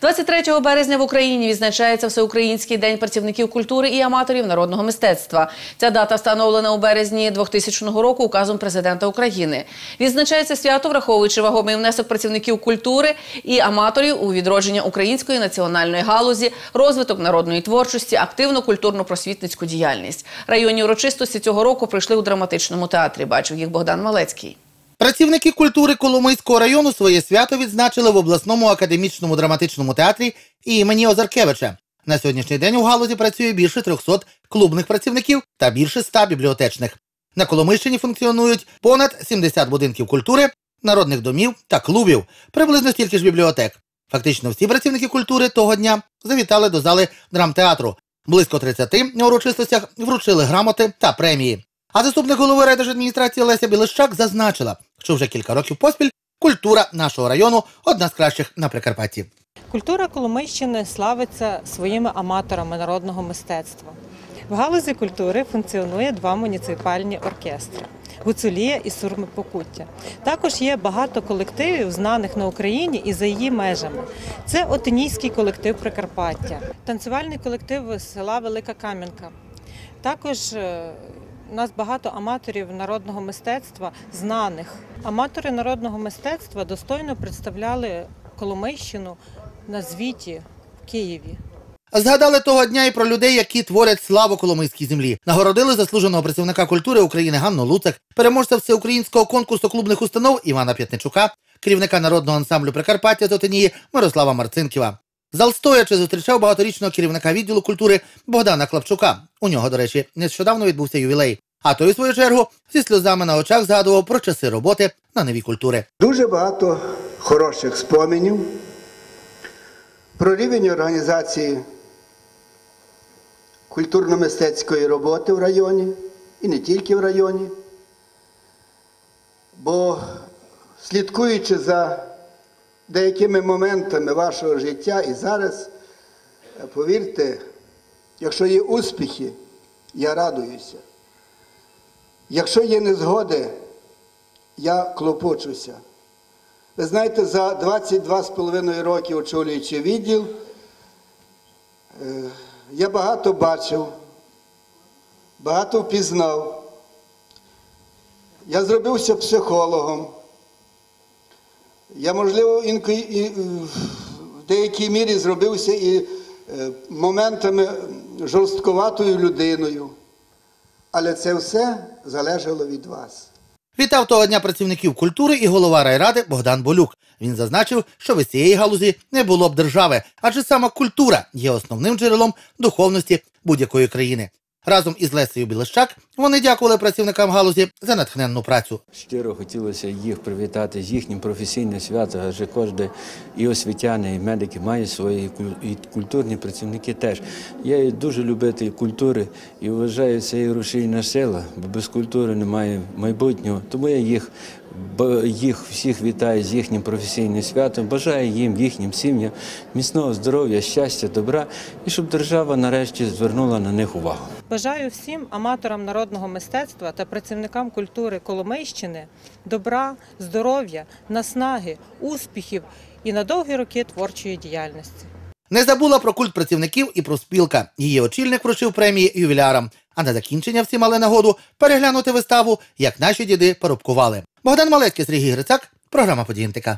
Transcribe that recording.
23 березня в Україні відзначається Всеукраїнський день працівників культури і аматорів народного мистецтва. Ця дата встановлена у березні 2000 року указом президента України. Відзначається свято, враховуючи вагомий внесок працівників культури і аматорів у відродження української національної галузі, розвиток народної творчості, активну культурно-просвітницьку діяльність. Районні урочистості цього року прийшли у драматичному театрі. Бачив їх Богдан Малецький. Працівники культури Коломийського району своє свято відзначили в обласному академічному драматичному театрі імені Озаркевича. На сьогоднішній день у галузі працює більше 300 клубних працівників та більше 100 бібліотечних. На Коломийщині функціонують понад 70 будинків культури, народних домів та клубів, приблизно стільки ж бібліотек. Фактично всі працівники культури того дня завітали до зали драмтеатру. Близько 30 на урочистостях вручили грамоти та премії. А заступник голови райдержадміністрації Леся Білищак зазначила, що вже кілька років поспіль культура нашого району одна з кращих на Прикарпатті. Культура Коломийщини славиться своїми аматорами народного мистецтва. В галузі культури функціонує два муніципальні оркестри Гуцулія і Сурми Покуття. Також є багато колективів, знаних на Україні і за її межами. Це Отинійський колектив Прикарпаття, танцювальний колектив села Велика Кам'янка. Також е, у нас багато аматорів народного мистецтва знаних. Аматори народного мистецтва достойно представляли Коломийщину на звіті в Києві. Згадали того дня і про людей, які творять славу Коломийській землі. Нагородили заслуженого працівника культури України Ганну Луцак, переможця всеукраїнського конкурсу клубних установ Івана П'ятничука, керівника народного ансамблю Прикарпаття з Отинії Мирослава Марцинківа. Зал стоячи зустрічав багаторічного керівника відділу культури Богдана Клапчука. У нього, до речі, нещодавно відбувся ювілей. А той, у свою чергу, зі сльозами на очах згадував про часи роботи на новій культури. Дуже багато хороших споменів про рівень організації культурно-мистецької роботи в районі і не тільки в районі. Бо слідкуючи за деякими моментами вашого життя і зараз, повірте, якщо є успіхи, я радуюся. Якщо є незгоди, я клопочуся. Ви знаєте, за 22,5 роки очолюючи відділ, е, я багато бачив, багато впізнав. Я зробився психологом. Я, можливо, інколи і в деякій мірі зробився і е, моментами жорстковатою людиною. Але це все залежало від вас. Вітав того дня працівників культури і голова райради Богдан Болюк. Він зазначив, що без цієї галузі не було б держави, адже саме культура є основним джерелом духовності будь-якої країни. Разом із Лесею Білищак вони дякували працівникам галузі за натхненну працю. Щиро хотілося їх привітати з їхнім професійним святом, адже кожен і освітяни, і медики мають свої і культурні працівники теж. Я дуже любитель культури і вважаю, це є рушійна сила, бо без культури немає майбутнього. Тому я їх їх всіх вітаю з їхнім професійним святом. Бажаю їм, їхнім сім'ям міцного здоров'я, щастя, добра і щоб держава нарешті звернула на них увагу. Бажаю всім аматорам народного мистецтва та працівникам культури Коломийщини добра, здоров'я, наснаги, успіхів і на довгі роки творчої діяльності. Не забула про культ працівників і про спілка. Її очільник вручив премії ювілярам. А на закінчення всі мали нагоду переглянути виставу, як наші діди порубкували. Богдан Малецький, Сергій Грицак, програма «Події НТК».